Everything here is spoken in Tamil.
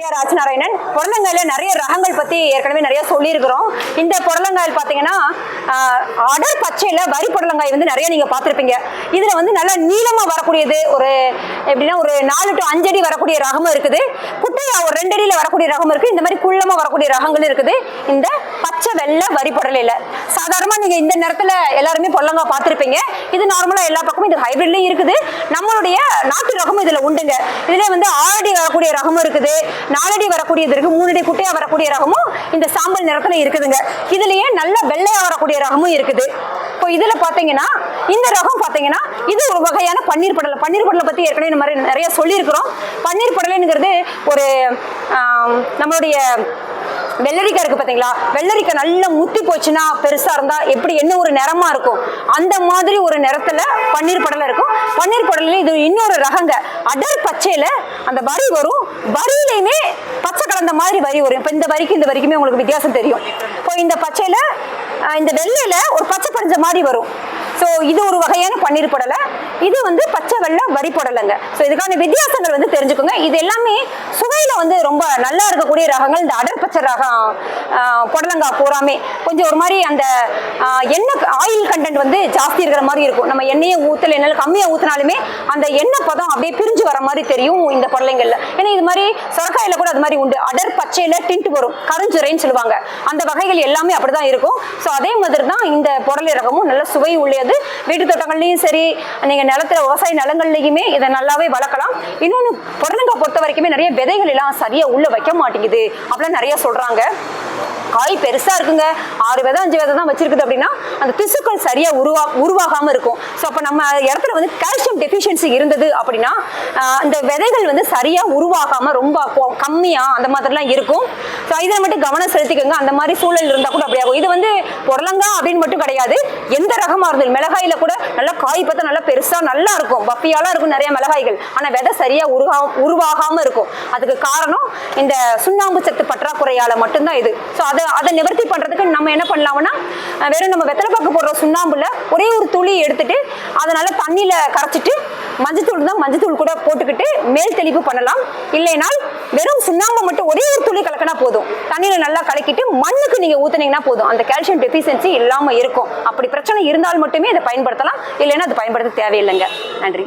பிரியா ராஜநாராயணன். புடலங்காயில நிறைய ரகங்கள் பத்தி ஏற்கனவே நிறைய சொல்லியிருக்கிறோம். இந்த புடலங்காயில் பாத்தீங்கன்னா அடர் பச்சையில வரி புடலங்காய் வந்து நிறைய நீங்க பார்த்துருப்பீங்க. இதுல வந்து நல்லா நீளமா வரக்கூடியது ஒரு எப்படின்னா ஒரு நாலு டு அஞ்சு அடி வரக்கூடிய ரகமும் இருக்குது. குட்டையா ஒரு ரெண்டு அடியில வரக்கூடிய ரகம் இருக்கு. இந்த மாதிரி குள்ளமா வரக்கூடிய ரகங்கள் இருக்குது. இந்த பச்சை வெள்ளை வரி புடலையில சாதாரணமா நீங்க இந்த நேரத்துல எல்லாருமே பொல்லங்கா பார்த்துருப்பீங்க இது நார்மலா எல்லா பக்கமும் இது ஹைபிரிட்லயும் இருக்குது. நம்மளுடைய நாட்டு ரகமும் இதுல உண்டுங்க. இதுல வந்து ஆறடி வரக்கூடிய ரகமும் இருக்குது. நாலடி வரக்கூடியது இருக்கு. மூணடி குட்டையா வரக்கூடிய ரகமும் இந்த சாம்பல் நிறத்துல இருக்குதுங்க. இதுலயே நல்ல வெள்ளையா வரக்கூடிய ரகமும் இருக்குது. இப்போ இதுல பாத்தீங்கன்னா இந்த ரகம் பாத்தீங்கன்னா இது ஒரு வகையான பன்னீர் படலை. பன்னீர் படலை பத்தி ஏற்கனவே இந்த மாதிரி நிறைய சொல்லியிருக்கிறோம். பன்னீர் படலைங்கிறது ஒரு நம்மளுடைய வெள்ளரிக்காய் இருக்கு பாத்தீங்களா? வெள்ளரிக்காய் நல்லா முத்தி போச்சுன்னா பெருசா இருந்தா எப்படி என்ன ஒரு நிறமா இருக்கும்? அந்த மாதிரி ஒரு நிறத்துல பன்னீர் படலை இருக்கும். பன்னீர் படலையில இது இன்னொரு ரகங்க. அடர் பச்சையில அந்த வரி வரும். வரியிலையுமே பச்சை கலந்த மாதிரி வரி வரும். இப்போ இந்த வரிக்கு இந்த வரிக்குமே உங்களுக்கு வித்தியாசம் தெரியும். இப்போ இந்த பச்சையில இந்த வெள்ளையில ஒரு பச்சை படிஞ்ச மாதிரி வரும். ஸோ இது ஒரு வகையான பன்னீர் புடலை. இது வந்து பச்சை வெள்ளை வரி புடலைங்க. ஸோ இதுக்கான வித்தியாசங்கள் வந்து தெரிஞ்சுக்கோங்க. இது எல்லாமே சுவையில் வந்து ரொம்ப நல்லா இருக்கக்கூடிய ரகங்கள். இந்த அடர் பச்சை ரகம் புடலங்காய் பூராமே. கொஞ்சம் ஒரு மாதிரி அந்த எண்ணெய் ஆயில் கண்டென்ட் வந்து ஜாஸ்தி இருக்கிற மாதிரி இருக்கும். நம்ம எண்ணெயை ஊற்றல எண்ணெய் கம்மியாக ஊற்றினாலுமே அந்த எண்ணெய் பதம் அப்படியே பிரிஞ்சு வர மாதிரி தெரியும் இந்த புடலைங்கள்ல. ஏன்னா இது மாதிரி சொரக்காயில கூட அது மாதிரி உண்டு. அடர் பச்சையில டிண்ட் வரும். கருஞ்சுரைன்னு சொல்லுவாங்க. அந்த வகைகள் எல்லாமே அப்படிதான் இருக்கும். ஸோ அதே மாதிரி தான் இந்த புடலை ரகமும் நல்ல சுவை உள்ளது. வீட்டு தோட்டங்கள்லையும் சரி நீங்க நிலத்துல விவசாய நிலங்கள்லையுமே இதை நல்லாவே வளர்க்கலாம். இன்னொன்று புடலங்காய் பொறுத்த வரைக்குமே நிறைய விதைகள் எல்லாம் சரியா உள்ள வைக்க மாட்டேங்குது அப்படிலாம் நிறைய சொல்றாங்க. காய் பெருசாக இருக்குங்க. ஆறு விதம் அஞ்சு விதை தான் வச்சிருக்குது அப்படின்னா அந்த திசுக்கள் சரியாக உருவா உருவாகாமல் இருக்கும். ஸோ அப்போ நம்ம இடத்துல வந்து கால்சியம் டெஃபிஷியன்சி இருந்தது அப்படின்னா அந்த இந்த விதைகள் வந்து சரியாக உருவாகாமல் ரொம்ப கம்மியாக அந்த மாதிரிலாம் இருக்கும். ஸோ இதில் மட்டும் கவனம் செலுத்திக்கோங்க. அந்த மாதிரி சூழல் இருந்தால் கூட அப்படியாகும். இது வந்து புடலங்கா அப்படின்னு மட்டும் கிடையாது. எந்த ரகமாக இருந்தாலும் மிளகாயில கூட நல்லா காய் பார்த்தா நல்லா பெருசாக நல்லா இருக்கும். பப்பியாலாம் இருக்கும் நிறைய மிளகாய்கள். ஆனால் விதை சரியாக உருவா உருவாகாமல் இருக்கும். அதுக்கு காரணம் இந்த சுண்ணாம்பு சத்து பற்றாக்குறையால் மட்டும்தான் இது. ஸோ அதை அதை நிவர்த்தி பண்ணுறதுக்கு நம்ம என்ன பண்ணலாம்னா வெறும் நம்ம வெத்தலை பாக்கு போடுற சுண்ணாம்புல ஒரே ஒரு துளி எடுத்துட்டு அதை நல்லா கரைச்சிட்டு மஞ்சத்தூள் தான் மஞ்சத்தூள் கூட போட்டுக்கிட்டு மேல் தெளிப்பு பண்ணலாம். இல்லைனால் வெறும் சுண்ணாம்பு மட்டும் ஒரே ஒரு துளி கலக்கினா போதும். தண்ணியில் நல்லா கலக்கிட்டு மண்ணுக்கு நீங்கள் ஊத்துனீங்கன்னா போதும். அந்த கால்சியம் டெஃபிஷியன்சி இல்லாமல் இருக்கும். அப்படி பிரச்சனை இருந்தால் மட்டுமே அதை பயன்படுத்தலாம். இல்லைன்னா அது பயன்படுத்த தேவையில்லைங்க. நன்றி.